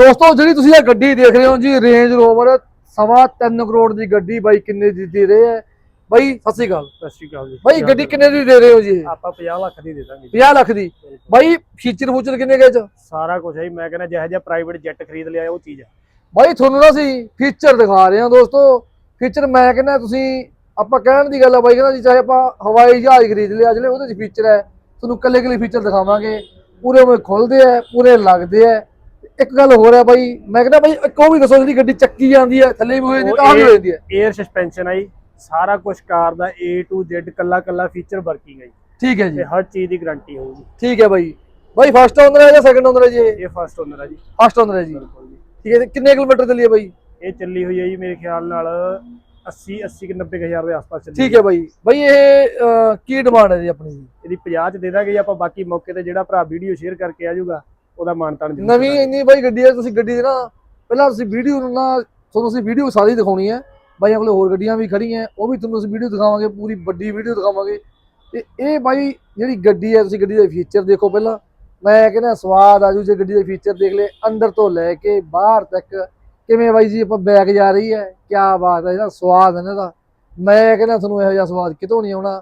ਦੋਸਤੋ ਜਿਹੜੀ ਤੁਸੀਂ ਇਹ ਗੱਡੀ ਦੇਖ ਰਹੇ ਹੋ ਜੀ ਰੇਂਜ ਰੋਵਰ ਸਵਾ 3 ਕਰੋੜ ਦੀ ਗੱਡੀ ਬਾਈ ਕਿੰਨੇ ਦੀ ਦੇ ਰਹੇ ਹੈ? ਬਾਈ ਸਤਿ ਸ਼੍ਰੀ ਅਕਾਲ। ਸਤਿ ਸ਼੍ਰੀ ਅਕਾਲ ਜੀ। ਬਾਈ ਗੱਡੀ ਕਿੰਨੇ ਦੀ ਦੇ ਰਹੇ ਹੋ ਜੀ? ਆਪਾਂ 50 ਲੱਖ ਦੀ ਦੇ ਦਾਂਗੇ ਜੀ। 50 ਲੱਖ ਦੀ। ਬਾਈ ਫੀਚਰ ਫੂਚਰ ਕਿੰਨੇ ਗਏ ਚ? ਸਾਰਾ ਕੁਝ ਹੈ। ਮੈਂ ਕਹਿੰਦਾ ਜਿਹੋ ਜਿਹਾ ਪ੍ਰਾਈਵੇਟ ਜੈਟ ਖਰੀਦ ਲਿਆ ਉਹ ਚੀਜ਼ ਹੈ। ਬਾਈ ਤੁਹਾਨੂੰ ਨਾ ਸੀ ਫੀਚਰ ਦਿਖਾ ਰਹੇ ਹਾਂ ਦੋਸਤੋ। ਫੀਚਰ ਮੈਂ ਕਹਿੰਦਾ ਤੁਸੀਂ ਆਪਾਂ ਕਹਿਣ ਦੀ ਗੱਲ ਆ ਬਾਈ ਕਹਿੰਦਾ ਜੀ ਚਾਹੇ ਆਪਾਂ ਹਵਾਈ ਜਹਾਜ਼ ਖਰੀਦ ਲਿਆ ਜਿਹੜੇ ਉਹਦੇ ਚ ਫੀਚਰ ਹੈ ਤੁਹਾਨੂੰ ਕੱਲੇ ਕੱਲੇ ਫੀਚਰ ਦਿਖਾਵਾਂਗੇ। ਪੂਰੇ ਉਹ ਖੁੱਲਦੇ ਆ ਪੂਰੇ ਲੱਗਦੇ ਆ ਇੱਕ ਗੱਲ ਹੈ ਬਾਈ ਮੈਂ ਕਹਿੰਦਾ ਬਾਈ ਇੱਕ ਉਹ ਵੀ ਦੱਸੋ ਜਿਹੜੀ ਗੱਡੀ ਚੱਕੀ ਜਾਂਦੀ ਹੈ ਥੱਲੇ ਵੀ ਹੋ ਜਾਂਦੀ ਉਹ ਤਾਂ ਵੀ ਹੋ ਜਾਂਦੀ ਹੈ 에ਅਰ ਸਸਪੈਂਸ਼ਨ ਜੀ। ਸਾਰਾ ਕੁਝ ਕਾਰ ਦਾ A to Z ਕੱਲਾ ਕੱਲਾ ਫੀਚਰ ਵਰਕਿੰਗ ਹੈ ਜੀ। ਠੀਕ ਹੈ ਜੀ। ਤੇ ਹਰ ਚੀਜ਼ ਦੀ ਗਾਰੰਟੀ ਹੋਊਗੀ ਠੀਕ ਹੈ ਬਾਈ। ਬਾਈ ਫਸਟ ਓਨਰ ਹੈ ਜਾਂ ਸੈਕੰਡ ਓਨਰ ਹੈ ਜੀ ਇਹ? ਫਸਟ ਓਨਰ ਹੈ ਜੀ। ਫਸਟ ਓਨਰ ਹੈ ਜੀ। ਜੀ। ਠੀਕ ਹੈ ਕਿੰਨੇ ਕਿਲੋਮੀਟਰ ਚੱਲੀ ਹੈ ਬਾਈ? ਇਹ ਚੱਲੀ ਹੋਈ ਹੈ ਜੀ ਮੇਰੇ ਖਿਆਲ ਨਾਲ 80 80 ਕਿ 90 ਕੁ ਹਜ਼ਾਰ ਦੇ ਆਸ-ਪਾਸ ਚੱਲੀ ਠੀਕ ਹੈ ਬਾਈ। ਬਾਈ ਇਹ ਕੀ ਡਿਮਾਂਡ ਹੈ ਜੀ ਆਪਣੀ? ਜੀ ਇਹਦੀ 50 ਚ ਦੇ ਦਾਂਗੇ ਜੀ ਆਪਾਂ ਬਾਕੀ ਮੌਕੇ ਤੇ ਜਿਹੜਾ ਭਰਾ ਵੀਡੀਓ ਸ਼ੇਅਰ ਕਰਕੇ ਆ ਜਾਊਗਾ ਉਹਦਾ ਮਾਨਤਾਨ ਜ਼ਰੂਰ ਨਵੀਂ। ਇੰਨੀ ਬਾਈ ਗੱਡੀ ਹੈ ਤੁਸੀਂ ਗੱਡੀ ਦੇ ਨਾ ਪਹਿਲਾਂ ਤੁਸੀਂ ਵੀਡੀਓ ਨੂੰ ਨਾ ਤੁਹਾਨੂੰ ਅਸੀਂ ਵੀਡੀਓ ਸਾਰੀ ਦਿਖਾਉਣੀ ਹੈ। ਬਾਈਆਂ ਕੋਲੇ ਹੋਰ ਗੱਡੀਆਂ ਵੀ ਖੜੀਆਂ ਉਹ ਵੀ ਤੁਹਾਨੂੰ ਅਸੀਂ ਵੀਡੀਓ ਦਿਖਾਵਾਂਗੇ ਪੂਰੀ ਵੱਡੀ ਵੀਡੀਓ ਦਿਖਾਵਾਂਗੇ। ਤੇ ਇਹ ਬਾਈ ਜਿਹੜੀ ਗੱਡੀ ਹੈ ਤੁਸੀਂ ਗੱਡੀ ਦੇ ਫੀਚਰ ਦੇਖੋ ਪਹਿਲਾਂ। ਮੈਂ ਕਹਿੰਦਾ ਸਵਾਦ ਆਜੂ ਜੇ ਗੱਡੀ ਦੇ ਫੀਚਰ ਦੇਖ ਲੈ ਅੰਦਰ ਤੋਂ ਲੈ ਕੇ ਬਾਹਰ ਤੱਕ। ਕਿਵੇਂ ਬਾਈ ਜੀ ਆਪਾਂ ਬੈਕ ਜਾ ਰਹੀ ਹੈ ਕੀ ਬਾਤ ਹੈ ਇਹਦਾ ਸਵਾਦ ਹੈ ਨਾ ਇਹਦਾ। ਮੈਂ ਕਹਿੰਦਾ ਤੁਹਾਨੂੰ ਇਹੋ ਜਿਹਾ ਸਵਾਦ ਕਿਤੋਂ ਨਹੀਂ ਆਉਣਾ।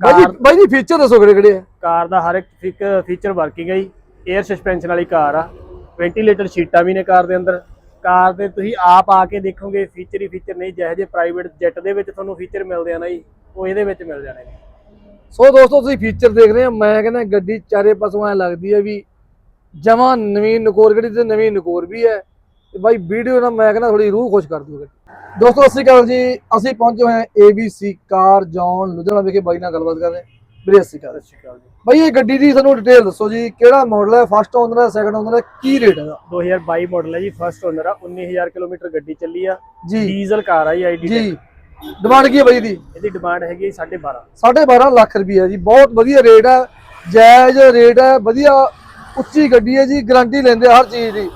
ਬਾਈ ਜੀ ਬਾਈ ਫੀਚਰ ਦੱਸੋ ਕਿਹੜੇ ਕਿਹੜੇ ਕਾਰ ਦਾ ਹਰ ਇੱਕ ਫੀਚਰ ਵਰਕਿੰਗ ਹੈ ਜੀ। 에ਅਰ ਸਸਪੈਂਸ਼ਨ ਵਾਲੀ ਕਾਰ ਆ। ਵੈਂਟੀਲੇਟਰ ਸ਼ੀਟਾਂ ਵੀ ਨੇ ਕਾਰ ਦੇ ਅੰਦਰ। ਕਾਰ ਦੇ ਤੁਸੀਂ ਆਪ ਆ ਕੇ ਦੇਖੋਗੇ ਫੀਚਰ ਹੀ ਫੀਚਰ ਨਹੀਂ ਜਿਹੋ ਜਿਹੇ ਪ੍ਰਾਈਵੇਟ ਜੈਟ ਦੇ ਵਿੱਚ ਤੁਹਾਨੂੰ ਫੀਚਰ ਮਿਲਦੇ ਆ ਨਾ ਜੀ ਉਹ ਇਹਦੇ ਵਿੱਚ ਮਿਲ ਜਾਣੇ ਨੇ। ਸੋ ਦੋਸਤੋ ਤੁਸੀਂ ਫੀਚਰ ਦੇਖ ਰਹੇ ਹੋ। ਮੈਂ ਕਹਿੰਦਾ ਗੱਡੀ ਚਾਰੇ ਪਾਸੋਂ ਐ ਲੱਗਦੀ ਹੈ ਵੀ ਜਮਾ ਨਵੀਂ ਨਕੋਰ ਗੱਡੀ ਤੇ ਨਵੀਂ ਨਕੋਰ ਵੀ ਹੈ। ਤੇ ਬਾਈ ਵੀਡੀਓ ਨਾਲ ਮੈਂ ਕਹਿੰਦਾ ਥੋੜੀ ਰੂਹ ਖੁਸ਼ ਕਰ ਦੂ ਗੱਡੀ। ਦੋਸਤੋ ਸਤਿ ਸ਼੍ਰੀ ਅਕਾਲ ਜੀ। ਅਸੀਂ ਪਹੁੰਚੇ ਹੋਏ ਹਾਂ ABC ਕਾਰ ਜੌਨ ਲੁਧਿਆਣਾ ਵਿਖੇ। ਬਾਈ ਨਾਲ ਗੱਲਬਾਤ ਕਰ ਰਹੇ ਵੀਰੇ ਸ਼੍ਰੀ ਅਕਾਲ ਜੀ। ਬਾਈ ਇਹ ਗੱਡੀ ਦੀ ਸਾਨੂੰ ਡਿਟੇਲ ਦੱਸੋ ਜੀ ਕਿਹੜਾ ਮਾਡਲ ਹੈ? ਫਸਟ ਓਨਰ ਹੈ ਸੈਕੰਡ ਓਨਰ ਹੈ ਕੀ ਰੇਟ ਹੈ 2022 ਮਾਡਲ ਹੈ ਜੀ ਫਸਟ ਓਨਰ ਆ 19000 ਕਿਲੋਮੀਟਰ ਗੱਡੀ ਚੱਲੀ ਆ। ਜੀ। ਡੀਜ਼ਲ ਕਾਰ ਆ ਜੀ ਆਈਡੀ ਜੀ। ਡਿਮਾਂਡ ਕੀ ਹੈ ਬਾਈ ਦੀ ਇਹਦੀ ਡਿਮਾਂਡ ਹੈਗੀ 12.5 12.5 ਲੱਖ ਰੁਪਏ ਜੀ ਬਹੁਤ ਵਧੀਆ ਰੇਟ ਹੈ ਜਾਇਜ਼ ਰੇਟ ਹੈ ਵਧੀਆ ਉੱਚੀ ਗੱਡੀ ਹੈ ਜੀ ਗਾਰੰਟੀ ਲੈਂਦੇ ਹਰ ਚੀਜ਼ ਦੀ।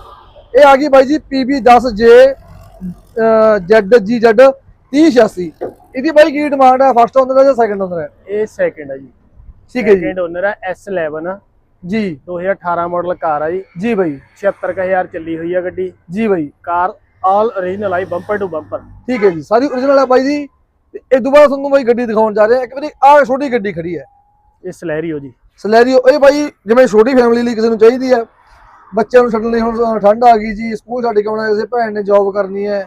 ਇਹ ਆ ਗਈ ਬਾਈ ਜੀ PB10J ZGZ 3086 ਇਹਦੀ ਬਾਈ ਕੀ ਡਿਮਾਂਡ ਹੈ? ਫਸਟ ਓਨਰ ਹੈ ਜਾਂ ਸੈਕੰਡ ਓਨਰ ਹੈ? ਇਹ ਸੈਕਿੰਡ ਹੈ ਜੀ। ਠੀਕ ਹੈ ਜੀ। ਸੈਕਿੰਡ ਓਨਰ ਆ S11 ਜੀ। 2018 ਮਾਡਲ ਕਾਰ ਆ ਜੀ। ਜੀ ਬਾਈ। 76000 ਚੱਲੀ ਹੋਈ ਆ ਗੱਡੀ। ਜੀ ਬਾਈ। ਕਾਰ ਆਲ origignal ਆਈ ਬੰਪਰ ਟੂ ਬੰਪਰ ਠੀਕ ਹੈ ਜੀ ਸਾਰੀ origignal ਹੈ ਬਾਈ ਜੀ। ਤੇ ਇਹ ਦੁਬਾਰਾ ਤੁਹਾਨੂੰ ਬਾਈ ਗੱਡੀ ਦਿਖਾਉਣ ਜਾ ਰਹੇ ਹਾਂ। ਇੱਕ ਵਾਰੀ ਆਹ ਛੋਟੀ ਗੱਡੀ ਖੜੀ ਹੈ। ਇਹ ਸਲੈਰੀਓ ਜੀ। ਸਲੈਰੀਓ ਇਹ ਬਾਈ ਜਿਵੇਂ ਛੋਟੀ ਫੈਮਿਲੀ ਲਈ ਕਿਸੇ ਨੂੰ ਚਾਹੀਦੀ ਹੈ। ਬੱਚਿਆਂ ਨੂੰ ਛੱਡਣ ਲਈ ਹੁਣ ਠੰਡ ਆ ਗਈ ਜੀ। ਸਕੂਲ ਛੱਡ ਕੇ ਆਉਣਾ ਕਿਸੇ ਭੈਣ ਨੇ ਜੌਬ ਕਰਨੀ ਹੈ।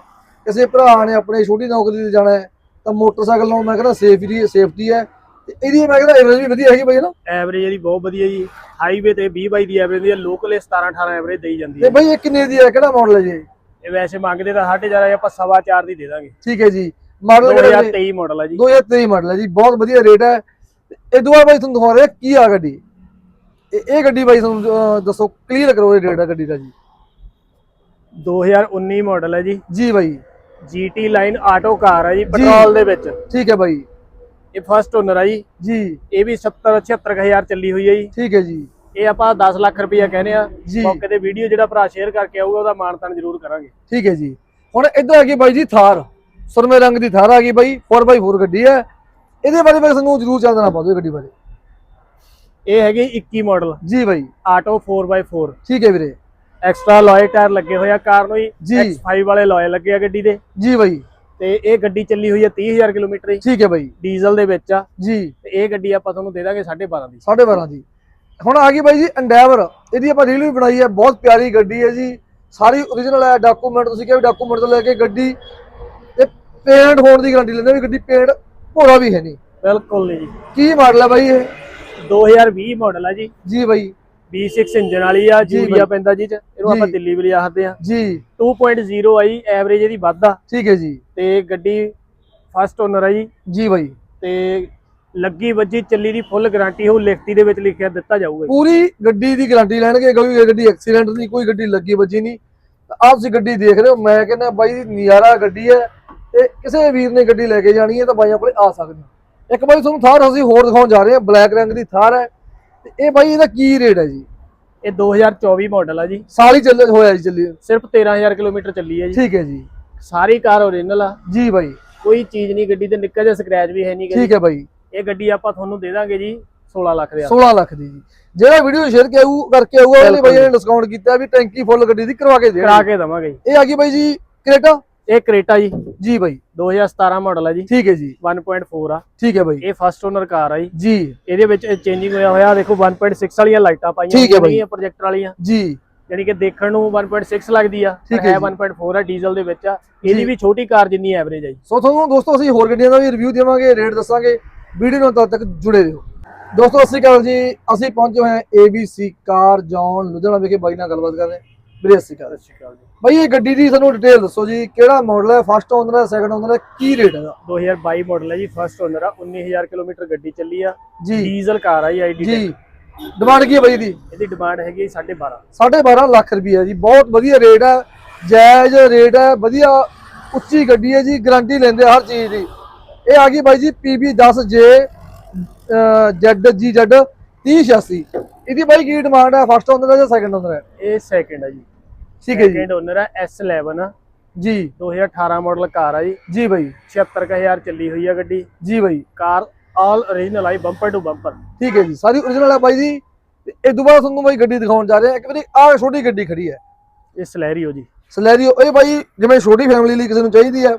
ਕਿਸੇ ਭਰਾ ਨੇ ਆਪਣੇ ਛੋਟੀ ਨੌਕਰੀ ਤੇ ਜਾਣਾ ਹੈ। ਤਾਂ ਮੋਟਰਸਾਈਕਲ ਨਾਲ ਮੈਂ ਕਹਿੰਦਾ ਸੇਫਟੀ ਸੇਫਟੀ ਹੈ। ਤੇ ਇਹਦੀ ਮੈਂ ਕਹਿੰਦਾ ਐਵਰੇਜ ਵੀ ਵਧੀਆ ਹੈਗੀ ਬਾਈ ਨਾ? ਐਵਰੇਜ ਇਹਦੀ ਬਹੁਤ ਵਧੀਆ ਜੀ। ਹਾਈਵੇ ਤੇ 20 ਬਾਈ ਦੀ ਐਵਰੇਜ ਦੀ ਲੋਕਲ 17 18 ਐਵਰੇਜ ਦੇਈ ਜਾਂਦੀ ਤੇ ਹੈ। ਬਾਈ ਇਹ ਕਿੰਨੇ ਦੀ ਹੈ? ਕਿਹੜਾ ਮਾਡਲ ਹੈ ਜੀ? ਇਹ? ਇਹ ਵੈਸੇ ਮੰਗਦੇ ਤਾਂ 8.5 ਆਪਾਂ ਸਵਾ ਚਾਰ ਦੀ ਦੇ ਦਾਂਗੇ। ਠੀਕ ਹੈ ਜੀ। ਮਾਡਲ 2023 ਮਾਡਲ ਆ ਜੀ? 2023 ਮਾਡਲ ਹੈ ਜੀ। ਬਹੁਤ ਵਧੀਆ ਰੇਟ ਹੈ। ਤੇ ਇਹ ਦੁਆ ਬਾਈ ਤੁਹਾਨੂੰ ਦਿਖਾ ਰਿਹਾ ਕੀ ਆ ਗੱਡੀ। ਇਹ ਇਹ ਗੱਡੀ ਬਾਈ ਤੁਹਾਨੂੰ ਅਹ, ਦੱਸੋ ਕਲੀਅਰ ਕਰੋ ਇਹ ਰੇਟ ਹੈ ਗੱਡੀ ਦਾ ਜੀ। 2019 ਮਾਡਲ ਹੈ ਜੀ। ਜੀ ਬਾਈ। GT ਲਾਈਨ ਆਟੋ ਕਾਰ ਆ ਜੀ ਪੈਟਰੋਲ ਦੇ ਵਿੱਚ। ਠੀਕ ਹੈ ਬਾਈ। ਇਹ ਫਸਟ ਓਨਰ ਆ ਜੀ। ਜੀ। ਇਹ ਵੀ 70 76000 ਚੱਲੀ ਹੋਈ ਹੈ ਜੀ। ਠੀਕ ਹੈ ਜੀ। ਇਹ ਆਪਾਂ 10 ਲੱਖ ਰੁਪਈਆ ਕਹਿੰਦੇ ਆ। ਮੌਕੇ ਤੇ ਵੀਡੀਓ ਜਿਹੜਾ ਭਰਾ ਸ਼ੇਅਰ ਕਰਕੇ ਆਊਗਾ ਉਹਦਾ ਮਾਨਤਾਨ ਜ਼ਰੂਰ ਕਰਾਂਗੇ। ਠੀਕ ਹੈ ਜੀ। ਹੁਣ ਇੱਧਰ ਆ ਗਈ ਬਾਈ ਜੀ ਥਾਰ। ਸੁਰਮੇ ਰੰਗ ਦੀ ਥਾਰ ਆ ਗਈ ਬਾਈ। 4x4 ਗੱਡੀ ਹੈ। ਇਹਦੇ ਬਾਰੇ ਬਾਈ ਸਾਨੂੰ ਜ਼ਰੂਰ ਚਾਨਣਾ ਪਾ ਦਿਓ ਇਹ ਗੱਡੀ ਬਾਰੇ। ਇਹ ਹੈਗੇ 21 ਮਾਡਲ ਜੀ ਬਾਈ। ਆਟੋ 4x4 ਠੀਕ ਹੈ ਵੀਰੇ। ਐਕਸਟਰਾ ਲੋਏ ਟਾਇਰ ਲੱਗੇ ਹੋਏ ਆ। ਕਾਰ ਨੂੰ ਜੀ। ਜੀ X5 ਵਾਲੇ ਲੋਏ ਲੱਗੇ ਆ ਗੱਡੀ ਦੇ। ਜੀ ਬਾਈ। ਤੇ ਇਹ ਗੱਡੀ ਚੱਲੀ ਹੋਈ ਹੈ 30000 ਕਿਲੋਮੀਟਰ ਦੀ। ਠੀਕ ਹੈ ਬਾਈ। ਡੀਜ਼ਲ ਦੇ ਵਿੱਚ ਆ। ਜੀ। ਤੇ ਇਹ ਗੱਡੀ ਆਪਾਂ ਤੁਹਾਨੂੰ ਦੇ ਦਾਂਗੇ 12.5 ਦੀ। 12.5 ਦੀ। ਹੁਣ ਆ ਗਈ ਬਾਈ ਜੀ ਐਂਡੈਵਰ ਇਹਦੀ ਆਪਾਂ ਰੀਲ ਵੀ ਬਣਾਈ ਹੈ ਬਹੁਤ ਪਿਆਰੀ ਗੱਡੀ ਹੈ ਜੀ। ਸਾਰੀ ਓਰੀਜਨਲ ਹੈ ਡਾਕੂਮੈਂਟ ਤੁਸੀਂ ਕਿਹਾ ਵੀ ਡਾਕੂਮੈਂਟ ਤੋਂ ਲੈ ਕੇ ਗੱਡੀ ਤੇ ਪੇਂਟ ਹੋਣ ਦੀ ਗਾਰੰਟੀ ਲੈਂਦੇ ਵੀ ਗੱਡੀ ਪੇਂਟ ਭੋਰਾ ਵੀ ਹੈ ਨਹੀਂ। ਬਿਲਕੁਲ ਨਹੀਂ ਜੀ। ਕੀ ਮਾਡਲ ਹੈ ਬਾਈ ਇਹ? 2020 ਮਾਡਲ ਆ ਜੀ। ਜੀ ਬਾਈ। V6 ਇੰਜਨ ਵਾਲੀ ਆ ਜੀ ਜੂਰੀਆ ਬਾਈ। ਪੈਂਦਾ ਜੀ ਚ ਇਹਨੂੰ ਆਪਾਂ ਜੀ। ਦਿੱਲੀ ਲਿਜਾ ਸਕਦੇ ਆ ਜੀ। 2.0 ਆਈ ਐਵਰੇਜ ਇਹਦੀ ਵੱਧ ਆ। ਠੀਕ ਹੈ ਜੀ। ਤੇ ਗੱਡੀ ਫਸਟ ਓਨਰ ਆ ਜੀ। ਜੀ ਬਾਈ। ਤੇ ਲੱਗੀ ਵੱਜੀ ਚੱਲੀ ਦੀ ਫੁੱਲ ਗਾਰੰਟੀ ਹੋਊ ਲਿਖਤੀ ਦੇ ਵਿੱਚ ਲਿਖਿਆ ਦਿੱਤਾ ਜਾਊਗਾ ਜੀ। ਪੂਰੀ ਗੱਡੀ ਦੀ ਗਾਰੰਟੀ ਲੈਣਗੇ ਕੋਈ ਗੱਡੀ ਐਕਸੀਡੈਂਟ ਨਹੀਂ ਕੋਈ ਗੱਡੀ ਲੱਗੀ ਵੱਜੀ ਨਹੀਂ। ਤਾਂ ਆਪ ਤੁਸੀਂ ਗੱਡੀ ਦੇਖ ਰਹੇ ਹੋ ਮੈਂ ਕਹਿੰਦਾ ਬਾਈ ਨਿਆਰਾ ਗੱਡੀ ਹੈ। ਤੇ ਕਿਸੇ ਵੀਰ ਨੇ ਗੱਡੀ ਲੈ ਕੇ ਜਾਣੀ ਹੈ ਤਾਂ ਬਾਈਆਂ ਕੋਲੇ ਆ ਸਕਦੇ ਹੋ। ਇੱਕ ਬਾਈ ਤੁਹਾਨੂੰ ਥਾਰ ਅਸੀਂ ਹੋਰ ਦਿਖਾਉਣ ਜਾ ਰਹੇ ਹਾਂ ਬਲੈਕ ਰੰਗ ਦੀ ਥਾਰ ਹੈ। ਤੇ ਇਹ ਬਾਈ ਇਹਦਾ ਕੀ ਰੇਟ ਹੈ ਜੀ? ਇਹ 2024 ਮਾਡਲ ਆ ਜੀ। ਸਾਲ ਹੀ ਚੱਲੇ ਹੋਇਆ ਜੀ ਚੱਲੀ ਸਿਰਫ 13000 ਕਿਲੋਮੀਟਰ ਚੱਲੀ ਹੈ ਜੀ। ਠੀਕ ਹੈ ਜੀ। ਸਾਰੀ ਕਾਰ ਓਰੀਜਨਲ ਆ। ਜੀ ਬਾਈ। ਕੋਈ ਚੀਜ਼ ਨਹੀਂ ਗੱਡੀ ਤੇ ਨਿੱਕਾ ਜਿਹਾ ਸਕ੍ਰੈਚ ਵੀ ਹੈ ਨਹੀਂ ਠੀਕ ਹੈ ਬਾਈ। ਇਹ ਗੱਡੀ ਆਪਾਂ ਤੁਹਾਨੂੰ ਦੇ ਦਾਂਗੇ ਜੀ 16 ਲੱਖ ਦੇ ਆ 16 ਲੱਖ ਦੀ ਜੀ। ਜਿਹੜਾ ਵੀਡੀਓ ਸ਼ੇਅਰ ਕੇ ਆਊ ਕਰਕੇ ਆਊਗਾ ਉਹਦੇ ਲਈ ਬਾਈ ਨੇ ਡਿਸਕਾਊਂਟ ਕੀਤਾ ਵੀ ਟੈਂਕੀ ਫੁੱਲ ਗੱਡੀ ਦੀ ਕਰਵਾ ਕੇ ਦੇ ਕਰਾ ਕੇ ਦਵਾਂਗੇ ਜੀ। ਇਹ ਆ ਗਈ ਬਾਈ ਜੀ ਕ੍ਰੇਟਾ ਇਹ ਕਰੇਟਾ ਜੀ। ਜੀ ਬਾਈ। 2017 ਮਾਡਲ ਹੈ ਜੀ। ਠੀਕ ਹੈ ਜੀ। 1.4 ਆ। ਠੀਕ ਹੈ ਬਾਈ। ਇਹ ਫਸਟ ਓਨਰ ਕਾਰ ਆ ਜੀ। ਜੀ। ਇਹਦੇ ਵਿੱਚ ਚੇਂਜਿੰਗ ਹੋਇਆ ਹੋਇਆ ਦੇਖੋ 1.6 ਵਾਲੀਆਂ ਲਾਈਟਾਂ ਪਾਈਆਂ ਠੀਕ ਹੈ ਬਾਈ। ਹੋਈਆਂ ਪ੍ਰੋਜੈਕਟਰ ਵਾਲੀਆਂ। ਜੀ। ਯਾਨੀ ਕਿ ਦੇਖਣ ਨੂੰ 1.6 ਲੱਗਦੀ ਆ ਪਰ ਹੈ ਹੈ ਜੀ। 1.4 ਆ ਡੀਜ਼ਲ ਦੇ ਵਿੱਚ ਆ। ਇਹਦੀ। ਵੀ ਛੋਟੀ ਕਾਰ ਜਿੰਨੀ ਐਵਰੇਜ ਆ ਜੀ। ਸੋ ਤੁਹਾਨੂੰ ਦੋਸਤੋ ਅਸੀਂ ਹੋਰ ਗੱਡੀਆਂ ਦਾ ਵੀ ਰਿਵਿਊ ਦੇਵਾਂਗੇ ਰੇਟ ਦੱਸਾਂਗੇ। ਵੀਡੀਓ ਨੂੰ ਤਦ ਤੱਕ ਜੁੜੇ ਰਹੋ। ਦੋਸਤੋ ਸਤਿ ਸ਼੍ਰੀ ਅਕਾਲ ਜੀ। ਅਸੀਂ ਪਹੁੰਚੇ ਹੋਏ ਹਾਂ ABC ਕਾਰ ਜੌਨ ਲੁਧਿਆਣਾ ਵਿਖੇ ਬਾਈ ਨਾਲ ਗੱਲਬਾਤ ਕਰ ਰਹੇ ਹਾਂ। ਵੀਰੇ ਸਤਿ ਸ਼੍ਰੀ ਅਕਾਲ। ਸਤਿ ਸ਼੍ਰੀ ਅਕਾਲ ਜੀ। ਬਾਈ ਇਹ ਗੱਡੀ ਦੀ ਸਾਨੂੰ ਡਿਟੇਲ ਦੱਸੋ ਜੀ ਕਿਹੜਾ ਮਾਡਲ ਹੈ? ਫਸਟ ਓਨਰ ਹੈ ਸੈਕੰਡ ਓਨਰ ਹੈ ਕੀ ਰੇਟ ਹੈਗਾ 2022 ਮਾਡਲ ਹੈ ਜੀ ਫਸਟ ਓਨਰ ਆ 19000 ਕਿਲੋਮੀਟਰ ਗੱਡੀ ਚੱਲੀ ਆ। ਜੀ। ਡੀਜ਼ਲ ਕਾਰ ਆ ਜੀ ਆਈਡੀ ਜੀ। ਡਿਮਾਂਡ ਕੀ ਹੈ ਬਾਈ ਦੀ ਇਹਦੀ ਡਿਮਾਂਡ ਹੈਗੀ 12.5 12.5 ਲੱਖ ਰੁਪਏ ਹੈ ਜੀ ਬਹੁਤ ਵਧੀਆ ਰੇਟ ਹੈ ਜਾਇਜ਼ ਰੇਟ ਹੈ ਵਧੀਆ ਉੱਚੀ ਗੱਡੀ ਹੈ ਜੀ ਗਾਰੰਟੀ ਲੈਂਦੇ ਹਰ ਚੀਜ਼ ਦੀ। ਇਹ ਆ ਗਈ ਬਾਈ ਜੀ PB10J ZGZ 3086 ਇਹਦੀ ਬਾਈ ਕੀ ਡਿਮਾਂਡ ਹੈ? ਫਸਟ ਓਨਰ ਹੈ ਜਾਂ ਸੈਕੰਡ ਓਨਰ ਹੈ? ਇਹ ਸੈਕਿੰਡ ਆ ਜੀ। ਠੀਕ ਹੈ ਜੀ। ਸੈਕਿੰਡ ਓਨਰ ਆ S11 ਆ। ਜੀ। 2018 ਮਾਡਲ ਕਾਰ ਆ ਜੀ। ਜੀ ਬਾਈ। 76000 ਚੱਲੀ ਹੋਈ ਆ ਗੱਡੀ। ਜੀ ਬਾਈ। ਕਾਰ ਆਲ origignal ਆਈ ਬੰਪਰ ਟੂ ਬੰਪਰ ਠੀਕ ਹੈ ਜੀ। ਸਾਰੀ origignal ਹੈ ਬਾਈ ਜੀ। ਤੇ ਇਹ ਦੁਬਾਰਾ ਤੁਹਾਨੂੰ ਬਾਈ ਗੱਡੀ ਦਿਖਾਉਣ ਜਾ ਰਹੇ ਹਾਂ। ਇੱਕ ਵਾਰੀ ਆਹ ਛੋਟੀ ਗੱਡੀ ਖੜੀ ਹੈ। ਇਹ ਸਲੈਰੀਓ ਜੀ। ਸਲੈਰੀਓ ਇਹ ਬਾਈ ਜਿਵੇਂ ਛੋਟੀ ਫੈਮਿਲੀ ਲਈ ਕਿਸੇ ਨੂੰ ਚਾਹੀਦੀ ਹੈ।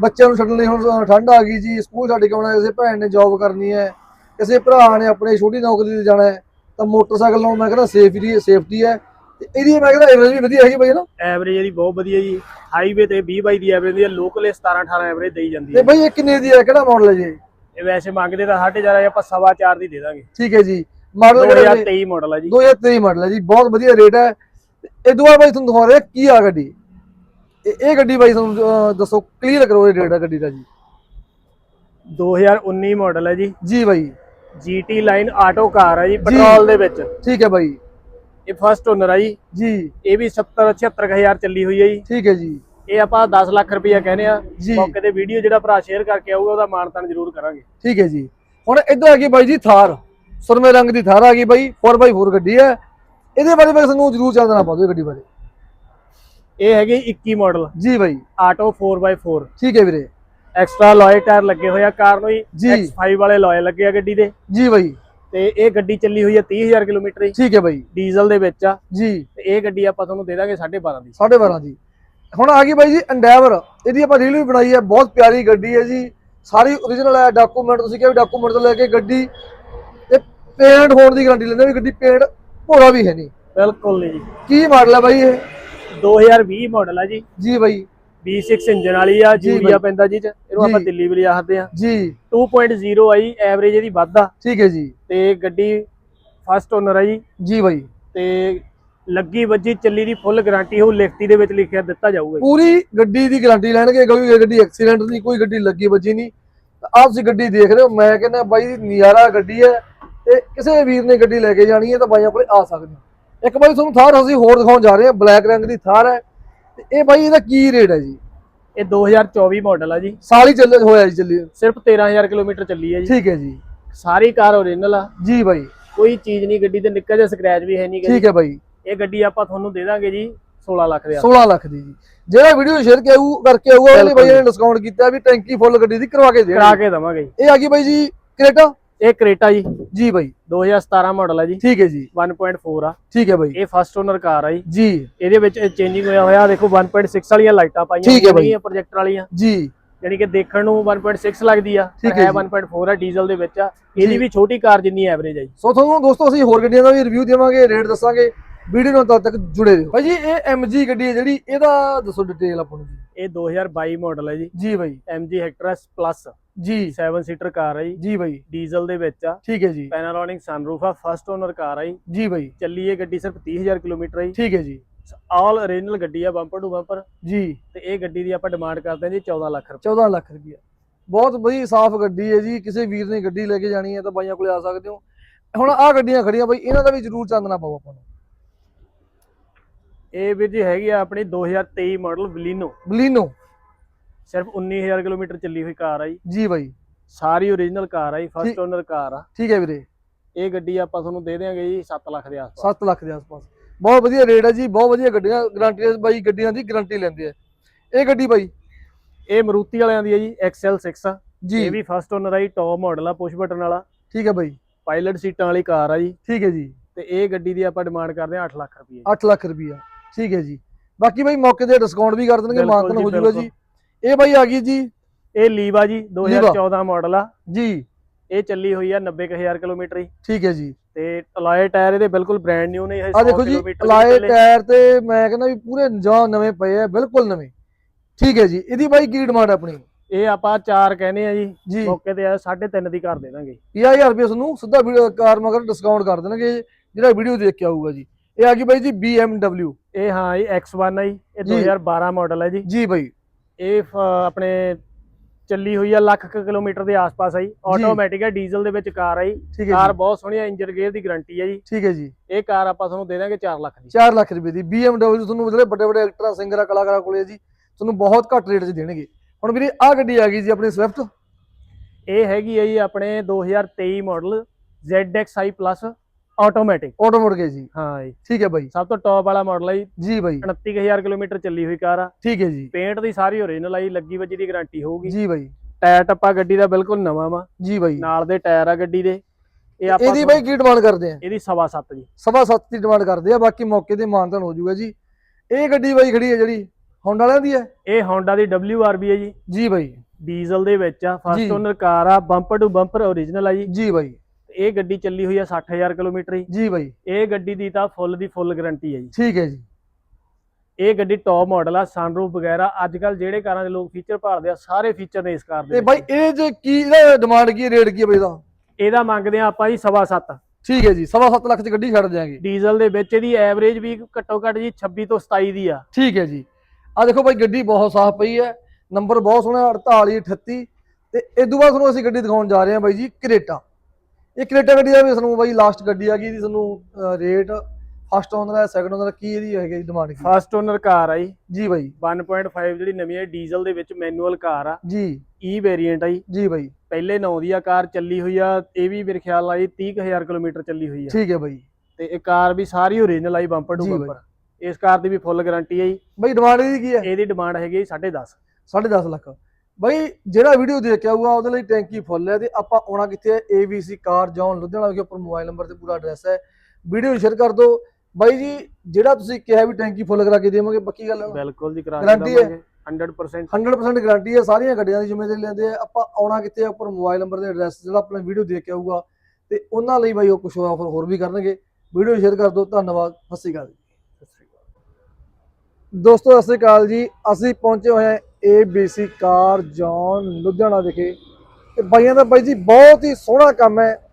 ਬੱਚਿਆਂ ਨੂੰ ਛੱਡਣ ਲਈ ਹੁਣ ਠੰਡ ਆ ਗਈ ਜੀ। ਸਕੂਲ ਛੱਡ ਕੇ ਆਉਣਾ ਕਿਸੇ ਭੈਣ ਨੇ ਜੌਬ ਕਰਨੀ ਹੈ। ਕਿਸੇ ਭਰਾ ਨੇ ਆਪਣੇ ਛੋਟੀ ਨੌਕਰੀ ਤੇ ਜਾਣਾ ਹੈ। ਤਾਂ ਮੋਟਰਸਾਈਕਲ ਨਾਲ ਮੈਂ ਕਹਿੰਦਾ ਸੇਫਟੀ ਸੇਫਟੀ ਹੈ। ਤੇ ਇਹਦੀ ਮੈਂ ਕਹਿੰਦਾ ਐਵਰੇਜ ਵੀ ਵਧੀਆ ਹੈਗੀ ਬਾਈ ਨਾ? ਐਵਰੇਜ ਇਹਦੀ ਬਹੁਤ ਵਧੀਆ ਜੀ। ਹਾਈਵੇ ਤੇ 20 22 ਦੀ ਐਵਰੇਜ ਦੀ ਲੋਕਲ 17 18 ਐਵਰੇਜ ਦੇਈ ਜਾਂਦੀ ਤੇ ਹੈ। ਬਾਈ ਇਹ ਕਿੰਨੇ ਦੀ ਹੈ? ਕਿਹੜਾ ਮਾਡਲ ਹੈ ਜੀ? ਇਹ? ਵੈਸੇ ਮੰਗਦੇ ਤਾਂ 4.5 ਆਪਾਂ ਸਵਾ ਚਾਰ ਦੀ ਦੇ ਦਾਂਗੇ। ਠੀਕ ਹੈ ਜੀ। ਮਾਡਲ 2023 ਮਾਡਲ ਆ ਜੀ। 2023 ਮਾਡਲ ਹੈ ਜੀ। ਬਹੁਤ ਵਧੀਆ ਰੇਟ ਹੈ। ਤੇ ਇਹ ਦੁਆ ਬਾਈ ਤੁਹਾਨੂੰ ਦਿਖਾ ਰਿਹਾ ਕੀ ਆ ਗੱਡੀ? ਇਹ ਇਹ ਗੱਡੀ ਬਾਈ ਤੁਹਾਨੂੰ ਅਹ, ਦੱਸੋ ਕਲੀਅਰ ਕਰੋ ਇਹ ਰੇਟ ਆ ਗੱਡੀ ਦਾ ਜੀ। 2019 ਮਾਡਲ ਹੈ ਜੀ। ਜੀ ਬਾਈ। GT ਲਾਈਨ ਆਟੋ ਕਾਰ ਹੈ ਜੀ ਪੈਟਰੋਲ ਦੇ ਵਿੱਚ। ਠੀਕ ਹੈ ਬਾਈ। ਇਹ ਫਸਟ ਓਨਰ ਆ ਜੀ। ਜੀ। ਇਹ ਵੀ 70 76000 ਚੱਲੀ ਹੋਈ ਹੈ ਜੀ। ਠੀਕ ਹੈ ਜੀ। ਇਹ ਆਪਾਂ 10 ਲੱਖ ਰੁਪਈਆ ਕਹਿੰਦੇ ਆ। ਮੌਕੇ ਤੇ ਵੀਡੀਓ ਜਿਹੜਾ ਭਰਾ ਸ਼ੇਅਰ ਕਰਕੇ ਆਊਗਾ ਉਹਦਾ ਮਾਨਤਾਨ ਜ਼ਰੂਰ ਕਰਾਂਗੇ। ਠੀਕ ਹੈ ਜੀ। ਹੁਣ ਇੱਧਰ ਆ ਗਈ ਬਾਈ ਜੀ ਥਾਰ। ਸੁਰਮੇ ਰੰਗ ਦੀ ਥਾਰ ਆ ਗਈ ਬਾਈ। 4x4 ਗੱਡੀ ਹੈ। ਇਹਦੇ ਬਾਰੇ ਬਾਈ ਸਾਨੂੰ ਜ਼ਰੂਰ ਚਾਨਣਾ ਪਾ ਦਿਓ ਇਹ ਗੱਡੀ ਬਾਰੇ। ਇਹ ਹੈਗੇ 21 ਮਾਡਲ ਜੀ ਬਾਈ। ਆਟੋ 4x4 ਠੀਕ ਹੈ ਵੀਰੇ। ਐਕਸਟਰਾ ਲੋਏ ਟਾਇਰ ਲੱਗੇ ਹੋਏ ਆ। ਕਾਰ ਨੂੰ ਜੀ। ਜੀ X5 ਵਾਲੇ ਲੋਏ ਲੱਗੇ ਆ ਗੱਡੀ ਦੇ। ਜੀ ਬਾਈ। ਤੇ ਇਹ ਗੱਡੀ ਚੱਲੀ ਹੋਈ ਹੈ 30000 ਕਿਲੋਮੀਟਰ ਜੀ ਠੀਕ ਹੈ ਬਾਈ। ਡੀਜ਼ਲ ਦੇ ਵਿੱਚ ਆ। ਜੀ। ਤੇ ਇਹ ਗੱਡੀ ਆਪਾਂ ਤੁਹਾਨੂੰ ਦੇ ਦਾਂਗੇ 12.5 ਦੀ। 12.5 ਦੀ। ਹੁਣ ਆ ਗਈ ਬਾਈ ਜੀ ਐਂਡੈਵਰ ਇਹਦੀ ਆਪਾਂ ਰੀਲ ਵੀ ਬਣਾਈ ਹੈ। ਬਹੁਤ ਪਿਆਰੀ ਗੱਡੀ ਹੈ ਜੀ। ਸਾਰੀ ਓਰੀਜਨਲ ਹੈ। ਡਾਕੂਮੈਂਟ ਤੁਸੀਂ ਕਿਹਾ ਵੀ ਡਾਕੂਮੈਂਟ ਤੋਂ ਲੈ ਕੇ ਗੱਡੀ। ਤੇ ਪੇਂਟ ਹੋਣ ਦੀ ਗਾਰੰਟੀ ਲੈਂਦੇ ਵੀ ਗੱਡੀ ਪੇਂਟ ਭੋਰਾ ਵੀ ਹੈ ਨਹੀਂ। ਬਿਲਕੁਲ ਨਹੀਂ ਜੀ। ਕੀ ਮਾਡਲ ਹੈ ਬਾਈ ਇਹ? 2020 ਮਾਡਲ ਆ ਜੀ। ਜੀ ਬਾਈ। V6 ਇੰਜਨ ਵਾਲੀ ਆ ਜੀ ਜੂਰੀਆ ਬਾਈ। ਪੈਂਦਾ ਜੀ ਚ ਇਹਨੂੰ ਆਪਾਂ ਜੀ। ਦਿੱਲੀ ਲਿਜਾ ਸਕਦੇ ਆ ਜੀ। 2.0 ਆਈ ਐਵਰੇਜ ਇਹਦੀ ਵੱਧ ਆ। ਠੀਕ ਹੈ ਜੀ। ਤੇ ਗੱਡੀ ਫਸਟ ਓਨਰ ਆ ਜੀ। ਜੀ ਬਾਈ। ਤੇ ਲੱਗੀ ਵੱਜੀ ਚੱਲੀ ਦੀ ਫੁੱਲ ਗਾਰੰਟੀ ਹੋ ਲਿਖਤੀ ਦੇ ਵਿੱਚ ਲਿਖਿਆ ਦਿੱਤਾ ਜਾਊਗਾ ਜੀ। ਪੂਰੀ ਗੱਡੀ ਦੀ ਗਾਰੰਟੀ ਲੈਣਗੇ ਕੋਈ ਗੱਡੀ ਐਕਸੀਡੈਂਟ ਨਹੀਂ ਕੋਈ ਗੱਡੀ ਲੱਗੀ ਵੱਜੀ ਨਹੀਂ। ਆਪ ਤੁਸੀਂ ਗੱਡੀ ਦੇਖ ਰਹੇ ਹੋ ਮੈਂ ਕਹਿੰਦਾ ਬਾਈ ਨਜ਼ਾਰਾ ਗੱਡੀ ਹੈ। ਤੇ ਕਿਸੇ ਵੀਰ ਨੇ ਗੱਡੀ ਲੈ ਕੇ ਜਾਣੀ ਹੈ ਤਾਂ ਬਾਈਆਂ ਕੋਲੇ ਆ ਸਕਦੇ ਇੱਕ ਬਾਈ ਤੁਹਾਨੂੰ ਥਾਰ ਅਸੀਂ ਹੋਰ ਦਿਖਾਉਣ ਜਾ ਰਹੇ ਹਾਂ ਬਲੈਕ ਰੰਗ ਦੀ ਥਾਰ ਹੈ। ਤੇ ਇਹ ਬਾਈ ਇਹਦਾ ਕੀ ਰੇਟ ਹੈ ਜੀ? ਇਹ 2024 ਮਾਡਲ ਆ ਜੀ। ਸਾਲ ਹੀ ਚੱਲੇ ਹੋਇਆ ਜੀ ਚੱਲੀ ਸਿਰਫ 13000 ਕਿਲੋਮੀਟਰ ਚੱਲੀ ਹੈ ਜੀ। ਠੀਕ ਹੈ ਜੀ। ਸਾਰੀ ਕਾਰ ਓਰੀਜਨਲ ਆ। ਜੀ ਬਾਈ। ਕੋਈ ਚੀਜ਼ ਨਹੀਂ ਗੱਡੀ ਤੇ ਨਿੱਕਾ ਜਿਹਾ ਸਕ੍ਰੈਚ ਵੀ ਹੈ ਨਹੀਂ। ਠੀਕ ਹੈ ਬਾਈ। ਇਹ ਗੱਡੀ ਆਪਾਂ ਤੁਹਾਨੂੰ ਦੇ ਦਾਂਗੇ ਜੀ 16 ਲੱਖ ਦੇ 16 ਲੱਖ ਦੀ ਜੀ। ਜਿਹੜਾ ਵੀਡੀਓ ਸ਼ੇਅਰ ਕੇ ਆਊ ਕਰਕੇ ਆਊਗਾ ਉਹਦੇ ਲਈ ਬਾਈ ਨੇ ਡਿਸਕਾਊਂਟ ਕੀਤਾ ਵੀ ਟੈਂਕੀ ਫੁੱਲ ਗੱਡੀ ਦੀ ਕਰਵਾ ਕੇ ਦੇ ਕਰਾ ਕੇ ਦਵਾਂਗੇ ਇਹ ਆ ਗਈ ਬਾਈ ਜੀ ਕ੍ਰੇਟਾ ਇਹ ਕਰੇਟਾ ਜੀ। ਜੀ ਬਾਈ। 2017 ਮਾਡਲ ਆ ਜੀ। ਠੀਕ ਹੈ ਜੀ। 1.4 ਆ। ਠੀਕ ਹੈ ਬਾਈ। ਇਹ ਫਸਟ ਓਨਰ ਕਾਰ ਆ ਜੀ। ਜੀ। ਇਹਦੇ ਵਿੱਚ ਚੇਂਜਿੰਗ ਹੋਇਆ ਹੋਇਆ ਦੇਖੋ 1.6 ਵਾਲੀਆਂ ਲਾਈਟਾਂ ਪਾਈਆਂ ਠੀਕ ਹੈ ਬਾਈ। ਪ੍ਰੋਜੈਕਟਰ ਵਾਲੀਆਂ। ਜੀ। ਯਾਨੀ ਕਿ ਦੇਖਣ ਨੂੰ 1.6 ਲੱਗਦੀ ਆ ਪਰ ਹੈ ਹੈ ਜੀ। 1.4 ਆ ਡੀਜ਼ਲ ਦੇ ਵਿੱਚ ਆ। ਇਹਦੀ। ਵੀ ਛੋਟੀ ਕਾਰ ਜਿੰਨੀ ਐਵਰੇਜ ਆ ਜੀ। ਸੋ ਤੁਹਾਨੂੰ ਦੋਸਤੋ ਅਸੀਂ ਹੋਰ ਗੱਡੀਆਂ ਦਾ ਵੀ ਰਿਵਿਊ ਦੇਵਾਂਗੇ ਰੇਟ ਦੱਸਾਂਗੇ। ਵੀਡੀਓ ਨੂੰ ਤਦ ਤੱਕ ਜੁੜੇ ਰਹੋ। ਭਾਈ ਜੀ ਇਹ MG ਗੱਡੀ ਹੈ ਜਿਹੜੀ ਇਹਦਾ ਦੱਸੋ ਡਿਟੇਲ ਆਪਾਂ ਨੂੰ ਇਹ 2022 ਮਾਡਲ ਹੈ ਜੀ। ਜੀ ਬਾਈ। MG S Plus ਜੀ। 7 ਸੀਟਰ ਕਾਰ ਹੈ ਜੀ ਜੀ ਬਾਈ। ਡੀਜ਼ਲ ਦੇ ਵਿੱਚ ਆ। ਠੀਕ ਹੈ ਜੀ। ਪੈਨਾਰੋਨਿਕ ਸਨਰੂਫ ਆ ਫਸਟ ਓਨਰ ਕਾਰ ਆ ਜੀ ਜੀ ਬਾਈ। ਚੱਲੀ ਇਹ ਗੱਡੀ ਸਿਰਫ 30000 ਕਿਲੋਮੀਟਰ ਜੀ ਠੀਕ ਹੈ ਜੀ। ਆਲ origignal ਗੱਡੀ ਆ ਬੰਪਰ ਟੂ ਬੰਪਰ ਜੀ। ਤੇ ਇਹ ਗੱਡੀ ਦੀ ਆਪਾਂ ਡਿਮਾਂਡ ਕਰਦੇ ਹਾਂ ਜੀ 14 ਲੱਖ ਰੁਪਏ। 14 ਲੱਖ ਰੁਪਈਆ ਬਹੁਤ ਵਧੀਆ ਸਾਫ਼ ਗੱਡੀ ਹੈ ਜੀ। ਕਿਸੇ ਵੀਰ ਨੇ ਗੱਡੀ ਲੈ ਕੇ ਜਾਣੀ ਹੈ ਤਾਂ ਬਾਈਆਂ ਕੋਲੇ ਆ ਸਕਦੇ ਹੋ। ਹੁਣ ਆਹ ਗੱਡੀਆਂ ਖੜੀਆਂ ਬਾਈ ਇਹਨਾਂ ਦਾ ਵੀ ਜ਼ਰੂਰ ਚਾਨਣਾ ਪਾਓ ਆਪਾਂ ਨੂੰ। ਇਹ ਵੀਰ ਜੀ ਹੈਗੀ ਆ ਆਪਣੀ 2023 ਮਾਡਲ ਬਲੀਨੋ ਬਲੀਨੋ ਸਿਰਫ 19000 ਕਿਲੋਮੀਟਰ ਚੱਲੀ ਹੋਈ ਕਾਰ ਆ ਜੀ। ਜੀ ਬਾਈ। ਸਾਰੀ origignal ਕਾਰ ਆ ਜੀ। ਫਸਟ ਓਨਰ ਕਾਰ ਆ। ਠੀਕ ਹੈ ਵੀਰੇ। ਇਹ ਗੱਡੀ ਆਪਾਂ ਤੁਹਾਨੂੰ ਦੇ ਦੇਵਾਂਗੇ ਜੀ 7 ਲੱਖ ਦੇ ਆਸ-ਪਾਸ। 7 ਲੱਖ ਦੇ ਆਸ-ਪਾਸ। ਬਹੁਤ ਵਧੀਆ ਰੇਟ ਹੈ ਜੀ ਬਹੁਤ ਵਧੀਆ ਗੱਡੀਆਂ ਗਾਰੰਟੀ ਬਾਈ ਗੱਡੀਆਂ ਦੀ ਗਾਰੰਟੀ ਲੈਂਦੇ ਆ। ਇਹ ਗੱਡੀ ਬਾਈ? ਇਹ ਮਰੂਤੀ ਵਾਲਿਆਂ ਦੀ ਹੈ ਜੀ XL6 ਆ। ਜੀ। ਇਹ ਵੀ ਫਸਟ ਓਨਰ ਆ ਜੀ ਟੌਪ ਮਾਡਲ ਆ ਪੁਸ਼ ਬਟਨ ਵਾਲਾ। ਠੀਕ ਹੈ ਬਾਈ। ਪਾਇਲਟ ਸੀਟਾਂ ਵਾਲੀ ਕਾਰ ਆ ਜੀ। ਠੀਕ ਹੈ ਜੀ। ਤੇ ਇਹ ਗੱਡੀ ਦੀ ਆਪਾਂ ਡਿਮਾਂਡ ਕਰਦੇ ਹਾਂ 8 ਲੱਖ ਰੁਪਏ। 8 ਲੱਖ ਰੁਪਈਆ। ਠੀਕ ਹੈ ਜੀ। ਬਾਕੀ ਬਾਈ ਮੌਕੇ ਤੇ ਡਿਸਕਾਊਂਟ ਵੀ ਕਰ ਦੇਣਗੇ ਮਾਨਤਨ ਹੋ ਜਾਊਗਾ ਜੀ। ਇਹ ਬਾਈ ਆ ਗਈ ਜੀ। ਇਹ ਲੀਵਾ ਜੀ 2014 ਮਾਡਲ ਆ। ਜੀ। ਇਹ ਚੱਲੀ ਹੋਈ ਆ 90000 ਕਿਲੋਮੀਟਰ ਹੀ। ਠੀਕ ਹੈ ਜੀ। ਤੇ ਅਲੋਏ ਟਾਇਰ ਇਹਦੇ ਬਿਲਕੁਲ ਬ੍ਰਾਂਡ ਨਿਊ ਨੇ ਇਹ ਆ 100 ਦੇਖੋ ਜੀ ਕਿਲੋਮੀਟਰ ਵੀ ਲਾਏ ਚੱਲੇ। ਟਾਇਰ ਤੇ ਮੈਂ ਕਹਿੰਦਾ ਵੀ ਪੂਰੇ ਜਾਂ ਨਵੇਂ ਪਏ ਆ ਬਿਲਕੁਲ ਨਵੇਂ। ਠੀਕ ਹੈ ਜੀ। ਇਹਦੀ ਬਾਈ ਕੀ ਡਿਮਾਂਡ ਆਪਣੀ? ਇਹ ਆਪਾਂ ਚਾਰ ਕਹਿੰਦੇ ਆ ਜੀ। ਮੌਕੇ ਤੇ ਆ 3.5 ਦੀ ਕਰ ਦੇ ਦਾਂਗੇ। 50000 ਰੁਪਏ ਤੁਹਾਨੂੰ ਸਿੱਧਾ ਵੀਡੀਓ ਕਾਰ ਮਗਰ ਡਿਸਕਾਊਂਟ ਕਰ ਦੇਣਗੇ ਜਿਹੜਾ ਵੀਡੀਓ ਦੇਖ ਕੇ ਆਊਗਾ ਜੀ। ਇਹ ਆ ਗਈ ਬਾਈ ਜੀ BMW ਇਹ ਹਾਂ ਇਹ X1 ਆ ਜੀ। ਇਹ ਜੀ। 2012 ਮਾਡਲ ਹੈ ਜੀ। ਜੀ ਬਾਈ। ਇਹ ਆਪਣੇ ਚੱਲੀ ਹੋਈ ਆ ਲੱਖ ਕਿਲੋਮੀਟਰ ਦੇ ਆਸ-ਪਾਸ ਆ ਜੀ। ਆਟੋਮੈਟਿਕ ਹੈ ਡੀਜ਼ਲ ਦੇ ਵਿੱਚ ਕਾਰ ਆ ਜੀ। ਠੀਕ ਹੈ ਕਾਰ ਬਹੁਤ ਸੋਹਣੀ ਹੈ ਇੰਜਨ ਗੇਅਰ ਦੀ ਗਾਰੰਟੀ ਹੈ ਜੀ। ਠੀਕ ਹੈ ਜੀ। ਇਹ ਕਾਰ ਆਪਾਂ ਤੁਹਾਨੂੰ ਦੇ ਦਾਂਗੇ 4 ਲੱਖ ਦੀ। 4 ਲੱਖ ਰੁਪਏ ਦੀ। BMW ਤੁਹਾਨੂੰ ਜਿਹੜੇ ਵੱਡੇ ਵੱਡੇ ਐਕਟਰਾਂ ਸਿੰਗਰਾਂ ਕਲਾਕਾਰਾਂ ਕੋਲੇ ਜੀ ਤੁਹਾਨੂੰ ਬਹੁਤ ਘੱਟ ਰੇਟ 'ਚ ਦੇਣਗੇ। ਹੁਣ ਵੀਰੇ ਆਹ ਗੱਡੀ ਆ ਗਈ ਜੀ ਆਪਣੀ ਸਵਿਫਟ ਇਹ ਹੈਗੀ ਹੈ ਜੀ ਆਪਣੇ 2023 ਮਾਡਲ ZXi Plus ਆਟੋਮੈਟਿਕ ਆਟੋਮੋਟ ਗਏ ਜੀ। ਹਾਂ ਜੀ। ਠੀਕ ਹੈ ਬਾਈ। ਸਭ ਤੋਂ ਟੌਪ ਵਾਲਾ ਮਾਡਲ ਹੈ ਜੀ। ਬਾਈ। 29000 ਕਿਲੋਮੀਟਰ ਚੱਲੀ ਹੋਈ ਕਾਰ ਆ। ਠੀਕ ਹੈ ਜੀ। ਪੇਂਟ ਦੀ ਸਾਰੀ ਓਰੀਜਨਲ ਆ ਜੀ ਲੱਗੀ ਵੱਜੀ ਦੀ ਗਾਰੰਟੀ ਹੋਊਗੀ। ਜੀ ਬਾਈ। ਟਾਇਰ ਟੱਪਾ ਗੱਡੀ ਦਾ ਬਿਲਕੁਲ ਨਵਾਂ ਵਾ। ਜੀ ਬਾਈ। ਨਾਲ ਦੇ ਟਾਇਰ ਆ ਗੱਡੀ ਦੇ। ਇਹ ਆਪਾਂ ਇਹਦੀ ਬਾਈ ਕੀ ਡਿਮਾਂਡ ਕਰਦੇ ਆ? ਇਹਦੀ ਸਵਾ ਸੱਤ ਜੀ। ਸਵਾ ਸੱਤ ਦੀ ਡਿਮਾਂਡ ਕਰਦੇ ਆ ਬਾਕੀ ਮੌਕੇ ਤੇ ਮਾਨਤਨ ਹੋ ਜਾਊਗਾ ਜੀ। ਇਹ ਗੱਡੀ ਬਾਈ ਖੜੀ ਹੈ ਜਿਹੜੀ ਹੋਂਡਾ ਵਾਲਿਆਂ ਦੀ ਹੈ? ਇਹ Honda ਦੀ WRV ਹੈ ਜੀ। ਜੀ ਬਾਈ। ਡੀਜ਼ਲ ਦੇ ਵਿੱਚ ਆ। ਫਸਟ ਓਨਰ ਕਾਰ ਆ। ਬੰਪਰ ਟੂ ਬੰਪਰ ਓਰੀਜਨਲ ਆ ਜੀ। ਜੀ ਬਾਈ। ਇਹ ਗੱਡੀ ਚੱਲੀ ਹੋਈ ਆ 60000 ਕਿਲੋਮੀਟਰ ਹੀ। ਜੀ ਬਾਈ। ਇਹ ਗੱਡੀ ਦੀ ਤਾਂ ਫੁੱਲ ਦੀ ਫੁੱਲ ਗਾਰੰਟੀ ਹੈ ਜੀ। ਠੀਕ ਹੈ ਜੀ। ਇਹ ਗੱਡੀ ਟੌਪ ਮਾਡਲ ਆ ਸਨਰੂਫ ਵਗੈਰਾ ਅੱਜ ਕੱਲ ਜਿਹੜੇ ਕਾਰਾਂ ਦੇ ਲੋਕ ਫੀਚਰ ਭਾਲਦੇ ਆ ਸਾਰੇ ਫੀਚਰ ਨੇ ਇਸ ਕਾਰ ਦੇ ਤੇ। ਬਾਈ ਇਹ ਜੇ ਕੀ ਇਹਦਾ ਡਿਮਾਂਡ ਕੀ ਰੇਟ ਕੀ ਹੈ ਬਾਈ ਦਾ ਇਹਦਾ ਮੰਗਦੇ ਆ ਆਪਾਂ ਜੀ ਸਵਾ ਸੱਤ। ਠੀਕ ਹੈ ਜੀ ਸਵਾ ਸੱਤ ਲੱਖ ਚ ਗੱਡੀ ਛੱਡ ਦਿਆਂਗੇ। ਡੀਜ਼ਲ ਦੇ ਵਿੱਚ ਇਹਦੀ ਐਵਰੇਜ ਵੀ ਘੱਟੋ ਘੱਟ ਜੀ 26 ਤੋਂ 27 ਦੀ ਆ। ਠੀਕ ਹੈ ਜੀ। ਆ ਦੇਖੋ ਬਾਈ ਗੱਡੀ ਬਹੁਤ ਸਾਫ਼ ਪਈ ਹੈ ਨੰਬਰ ਬਹੁਤ ਸੋਹਣਾ 48 38 ਤੇ ਇਸ ਤੋਂ ਬਾਅਦ ਤੁਹਾਨੂੰ ਅਸੀਂ ਗੱਡੀ ਦਿਖਾਉਣ ਜਾ ਰਹੇ ਹਾਂ ਬਾਈ ਜੀ ਕਰੇਟਾ। ਇਹ ਕਰੇਟਾ ਗੱਡੀ ਦਾ ਵੀ ਤੁਹਾਨੂੰ ਬਾਈ ਲਾਸਟ ਗੱਡੀ ਆ ਗਈ ਇਹਦੀ ਤੁਹਾਨੂੰ ਰੇਟ ਫਸਟ ਓਨਰ ਹੈ ਸੈਕੰਡ ਓਨਰ ਕੀ ਇਹਦੀ ਹੈਗੀ ਡਿਮਾਂਡ ਕੀ? ਫਸਟ ਓਨਰ ਕਾਰ ਆ ਜੀ। ਬਾਈ। 1.5 ਜਿਹੜੀ ਨਵੀਂ ਹੈ ਡੀਜ਼ਲ ਦੇ ਵਿੱਚ ਮੈਨੂਅਲ ਕਾਰ ਆ। ਜੀ। ਈ ਵੇਰੀਐਂਟ ਆ ਜੀ। ਬਾਈ। ਪਹਿਲੇ ਨਾਂ ਦੀ ਆ ਕਾਰ ਚੱਲੀ ਹੋਈ ਆ ਇਹ ਵੀ ਮੇਰੇ ਖਿਆਲ ਜੀ 30000 ਕਿਲੋਮੀਟਰ ਚੱਲੀ ਹੋਈ ਆ। ਠੀਕ ਹੈ ਬਾਈ। ਤੇ ਇਹ ਕਾਰ ਵੀ ਸਾਰੀ ਓਰੀਜਨਲ ਆਈ ਬੰਪਰ ਟੂ। ਬੰਪਰ ਇਸ ਕਾਰ ਦੀ ਵੀ ਫੁੱਲ ਗਾਰੰਟੀ ਹੈ ਜੀ। ਬਾਈ ਡਿਮਾਂਡ ਇਹਦੀ ਕੀ ਹੈ? ਇਹਦੀ ਡਿਮਾਂਡ ਹੈਗੀ 10.5 10.5 ਲੱਖ। ਬਾਈ ਜਿਹੜਾ ਵੀਡੀਓ ਦੇਖ ਕੇ ਆਊਗਾ ਉਹਦੇ ਲਈ ਟੈਂਕੀ ਫੁੱਲ ਹੈ ਤੇ ਆਪਾਂ ਆਉਣਾ ਕਿੱਥੇ ਹੈ? ABC ਕਾਰ ਜੌਨ ਲੁਧਿਆਣਾ ਵਿਖੇ ਉੱਪਰ ਮੋਬਾਈਲ ਨੰਬਰ ਤੇ ਪੂਰਾ ਐਡਰੈਸ ਹੈ। ਵੀਡੀਓ ਸ਼ੇਅਰ ਕਰ ਦਿਓ। ਬਾਈ ਜੀ ਜਿਹੜਾ ਤੁਸੀਂ ਕਿਹਾ ਵੀ ਟੈਂਕੀ ਫੁੱਲ ਕਰਾ ਕੇ ਦੇਵਾਂਗੇ ਪੱਕੀ ਗੱਲ ਹੈ? ਬਿਲਕੁਲ ਜੀ ਕਰਾ ਹੈ? ਦੇਵਾਂਗੇ। 100% 100% ਗਾਰੰਟੀ ਹੈ। ਸਾਰੀਆਂ ਗੱਡੀਆਂ ਦੀ ਜ਼ਿੰਮੇਵਾਰੀ ਲੈਂਦੇ ਆ ਆਪਾਂ ਆਉਣਾ ਕਿੱਥੇ ਆ ਉੱਪਰ ਮੋਬਾਈਲ ਨੰਬਰ ਤੇ ਐਡਰੈਸ ਜਿਹੜਾ ਆਪਣਾ ਵੀਡੀਓ ਦੇਖ ਕੇ ਆਊਗਾ ਤੇ ਉਹਨਾਂ ਲਈ ਬਾਈ ਉਹ ਕੁਝ ਆਫਰ ਹੋਰ ਵੀ ਕਰਨਗੇ। ਵੀਡੀਓ ਸ਼ੇਅਰ ਕਰ ਦਿਓ। ਧੰਨਵਾਦ। ਸਤਿ ਸ਼੍ਰੀ ਅਕਾਲ। ਦੋਸਤੋ ਸਤਿ ਸ਼੍ਰੀ ਅਕਾਲ ਜੀ। ਅਸੀਂ ਪਹੁੰਚੇ ਹੋਏ ਹਾਂ ABC ਕਾਰ ਜੌਨ ਲੁਧਿਆਣਾ ਵਿਖੇ। ਤੇ ਬਾਈਆਂ ਦਾ ਬਾਈ ਜੀ, ਬਹੁਤ ਹੀ ਸੋਹਣਾ ਕੰਮ ਹੈ।